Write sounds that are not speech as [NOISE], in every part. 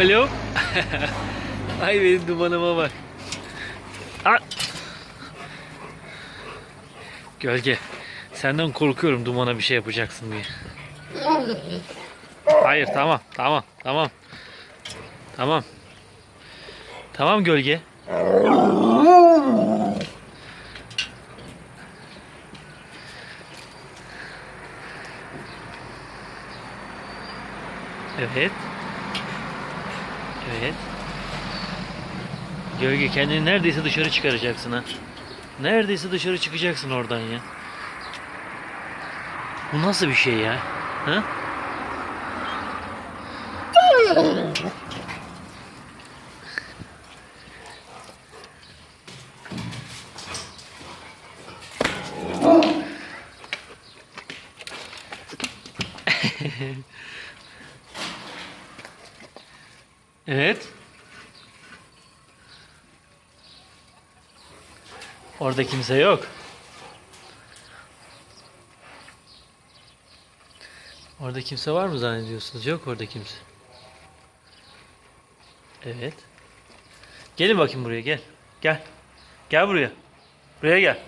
Alo. [LAUGHS] Ay benim dumanıma bak. Aa! Gölge. Senden korkuyorum dumana bir şey yapacaksın diye. Hayır tamam tamam tamam. Tamam. Tamam gölge. Evet. Evet. Gölge kendini neredeyse dışarı çıkaracaksın ha. Neredeyse dışarı çıkacaksın oradan ya. Bu nasıl bir şey ya? Ha? Evet. Orada kimse yok. Orada kimse var mı zannediyorsunuz? Yok orada kimse. Evet. Gelin bakayım buraya gel. Gel. Gel buraya. Buraya gel.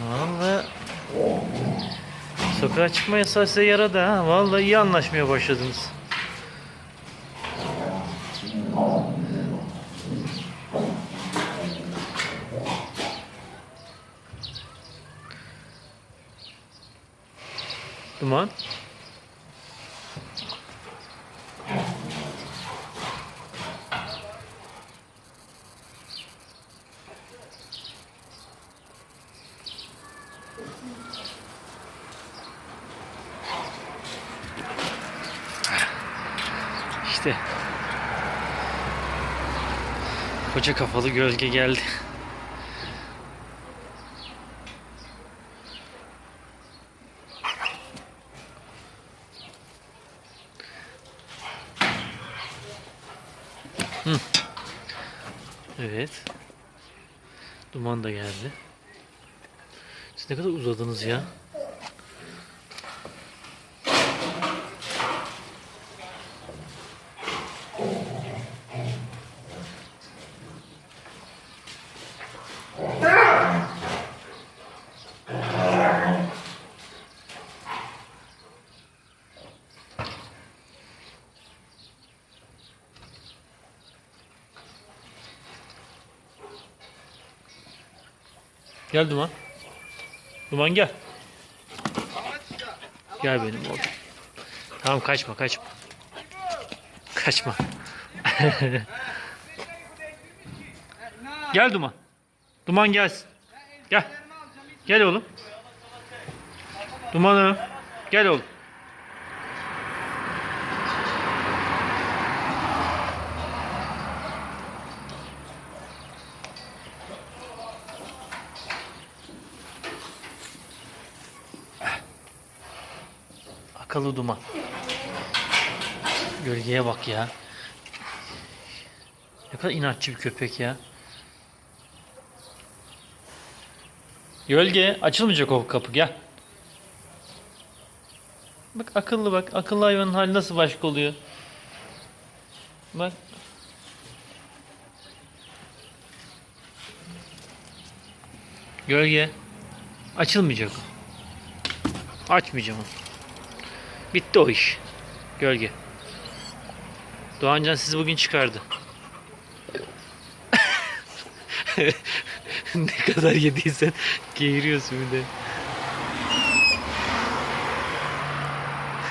Vallahi sokağa çıkma yasağı size yaradı ha. Vallahi iyi anlaşmaya başladınız. Duman. İşte. Koca kafalı gölge geldi. Evet. Duman da geldi. Siz ne kadar uzadınız ya. Gel Duman. Duman gel. Gel benim oğlum. Tamam kaçma kaçma. Kaçma. gel Duman. Duman gelsin. Gel. Gel oğlum. Dumanım. Gel oğlum. Akıllı duman. Gölgeye bak ya. Ne kadar inatçı bir köpek ya. Gölge açılmayacak o kapı gel. Bak akıllı bak. Akıllı hayvanın hali nasıl başka oluyor. Bak. Gölge. Açılmayacak. Açmayacağım onu. Bitti o iş. Gölge. Doğancan sizi bugün çıkardı. [LAUGHS] ne kadar yediysen geğiriyorsun bir de.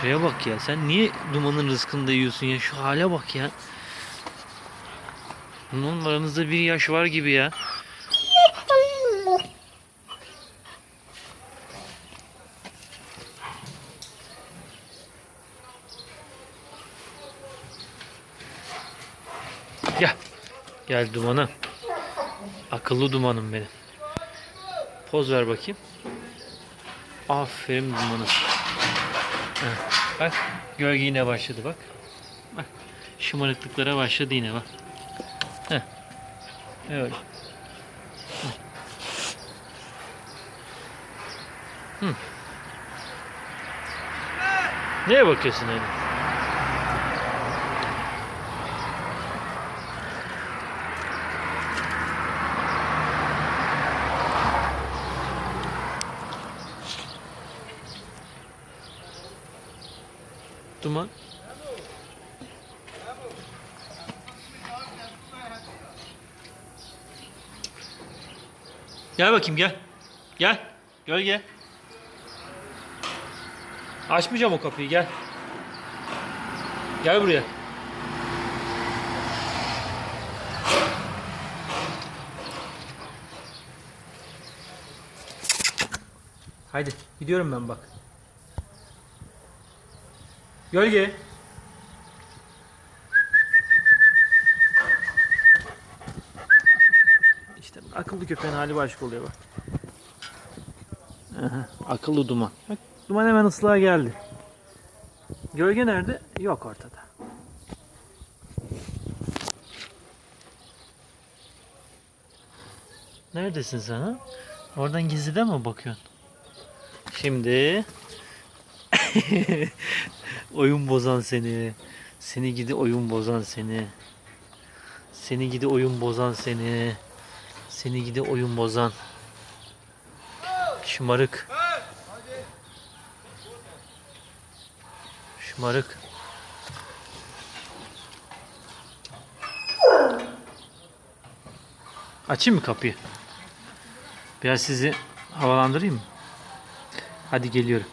Şuraya bak ya sen niye dumanın rızkını da yiyorsun ya şu hale bak ya. Bunun aranızda bir yaş var gibi ya. Gel. Gel dumana. Akıllı dumanım benim. Poz ver bakayım. Aferin dumanım. Heh, Bak gölge yine başladı bak. Bak Şımarıklıklara başladı yine bak. Heh. Evet. Hı. Neye bakıyorsun öyle? Duman. Gel bakayım gel. Gel. Gölge. Açmayacağım o kapıyı gel. Gel buraya. Haydi gidiyorum ben bak. Gölge. İşte akıllı köpeğin hali başka oluyor bak. Aha, akıllı duman. Bak, duman hemen ıslığa geldi. Gölge nerede? Yok ortada. Neredesin sen ha? Oradan gizlide mi bakıyorsun? Şimdi [LAUGHS] oyun bozan seni. Seni gidi oyun bozan seni. Seni gidi oyun bozan seni. Seni gidi oyun bozan. Şımarık. Şımarık. Açayım mı kapıyı? Biraz sizi havalandırayım mı? Hadi geliyorum.